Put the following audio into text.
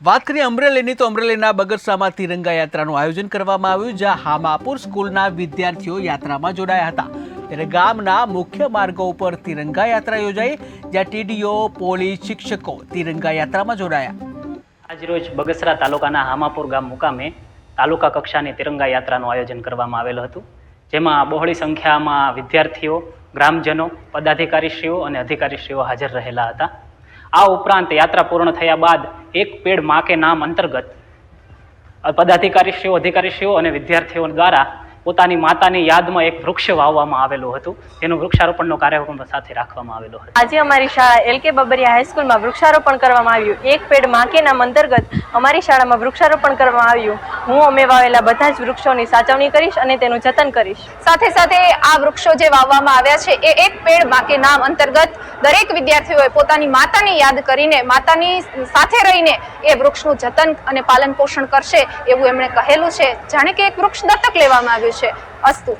વાત કરીએ અમરેલીની, તો અમરેલીના બગસરામાં તિરંગા યાત્રાનું આયોજન કરવામાં આવ્યું, જ્યાં હામાપુર સ્કૂલના વિદ્યાર્થીઓ યાત્રામાં જોડાયા હતા. ત્યારે ગામના મુખ્ય માર્ગો ઉપર તિરંગા યાત્રા યોજાઈ, જ્યાં ટીડીઓ, પોલીસ, શિક્ષકો તિરંગા યાત્રામાં જોડાયા. આજરોજ બગસરા તાલુકાના હામાપુર ગામ મુકામે તાલુકા કક્ષાની તિરંગા યાત્રાનું આયોજન કરવામાં આવેલું હતું. જેમાં બહોળી સંખ્યામાં વિદ્યાર્થીઓ, ગ્રામજનો, પદાધિકારીશ્રીઓ અને અધિકારીશ્રીઓ હાજર રહેલા હતા. આ ઉપરાંત યાત્રા પૂર્ણ થયા બાદ એક પેડ મા કે નામ અંતર્ગત પદાધિકારીશ્રીઓ, અધિકારીશ્રીઓ અને વિદ્યાર્થીઓ દ્વારા પોતાની માતાની યાદમાં એક વૃક્ષ વાવવામાં આવેલું હતું. તેનું વૃક્ષારોપણનો કાર્યક્રમ સાથે રાખવામાં આવેલો હતો. આજે અમારી શાળા એલ કે બબરિયા હાઈસ્કૂલમાં વૃક્ષારોપણ કરવામાં આવ્યું. એક પેડમાં નામ અંતર્ગત અમારી શાળામાં વૃક્ષારોપણ કરવામાં આવ્યું. હું અમે વાવેલા બધા જ વૃક્ષોની સાચવણી કરીશ અને તેનું જતન કરીશ. સાથે સાથે આ વૃક્ષો જે વાવવામાં આવ્યા છે, એ એક પેડમાં કે નામ અંતર્ગત દરેક વિદ્યાર્થીઓએ પોતાની માતાની યાદ કરીને, માતાની સાથે રહીને એ વૃક્ષનું જતન અને પાલન પોષણ કરશે એવું એમણે કહેલું છે. જાણે કે એક વૃક્ષ દત્તક લેવામાં આવ્યું છે. અસ્તુ.